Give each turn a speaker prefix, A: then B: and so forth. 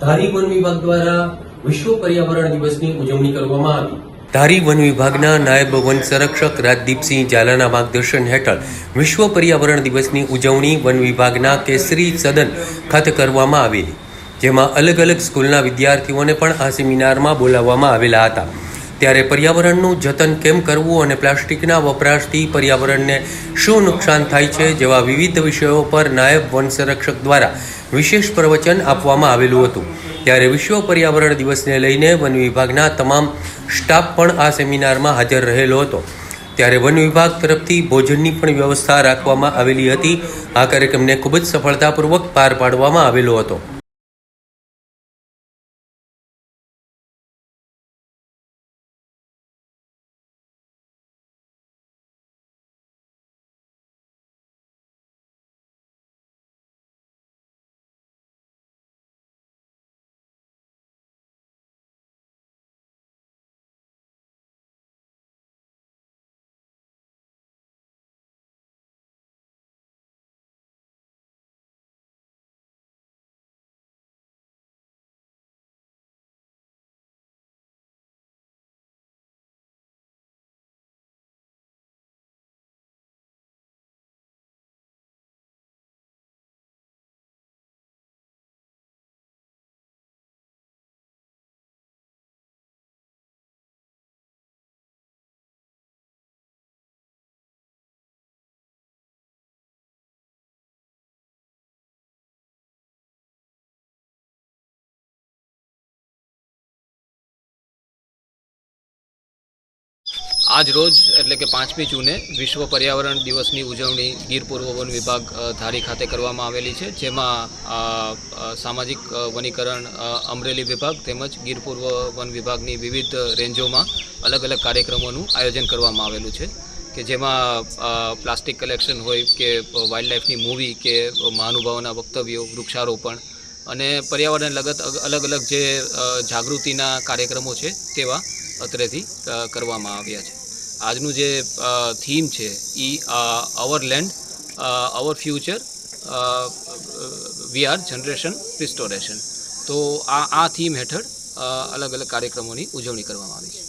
A: ધારી one વિભાગ દ્વારા વિશ્વ પર્યાવરણ દિવસની ઉજવણી કરવામાં આવી. ધારી વન વિભાગના નાયબ વન સંરક્ષક રાજદીપસિંહ ઝાલાના માર્ગદર્શન હેઠળ વિશ્વ પર્યાવરણ દિવસની ઉજવણી વન વિભાગના કેસરી સદન ખાતે કરવામાં આવેલી. જેમાં અલગ અલગ સ્કૂલના વિદ્યાર્થીઓને પણ આ સેમિનારમાં બોલાવવામાં આવેલા હતા. ત્યારે પર્યાવરણનું જતન કેમ કરવું અને પ્લાસ્ટિકના વપરાશથી પર્યાવરણને શું નુકસાન થાય છે જેવા વિવિધ વિષયો પર નાયબ વન સંરક્ષક દ્વારા વિશેષ પ્રવચન આપવામાં આવેલું હતું. ત્યારે વિશ્વ પર્યાવરણ દિવસને લઈને વન વિભાગના તમામ સ્ટાફ પણ આ સેમિનારમાં હાજર રહેલો હતો. ત્યારે વન વિભાગ તરફથી ભોજનની પણ વ્યવસ્થા રાખવામાં આવેલી હતી. આ કાર્યક્રમને ખૂબ જ સફળતાપૂર્વક પાર પાડવામાં આવેલો હતો.
B: આજ રોજ, એટલે કે પાંચમી જૂને, વિશ્વ પર્યાવરણ દિવસની ઉજવણી ગીર પૂર્વ વન વિભાગ ધારી ખાતે કરવામાં આવેલી છે, જેમાં સામાજિક વનીકરણ અમરેલી વિભાગ તેમજ ગીર પૂર્વ વન વિભાગની વિવિધ રેન્જોમાં અલગ અલગ કાર્યક્રમોનું આયોજન કરવામાં આવેલું છે, કે જેમાં પ્લાસ્ટિક કલેક્શન હોય કે વાઇલ્ડ લાઈફની મૂવી કે મહાનુભાવોના વક્તવ્યો, વૃક્ષારોપણ અને પર્યાવરણ લગત અલગ અલગ જે જાગૃતિના કાર્યક્રમો છે, તેવા અત્રેથી કરવામાં આવ્યા છે. આજનું જે થીમ છે એ our land our future we are generation restoration તો આ આ થીમ હેઠળ અલગ અલગ કાર્યક્રમોની ઉજવણી કરવામાં આવી છે.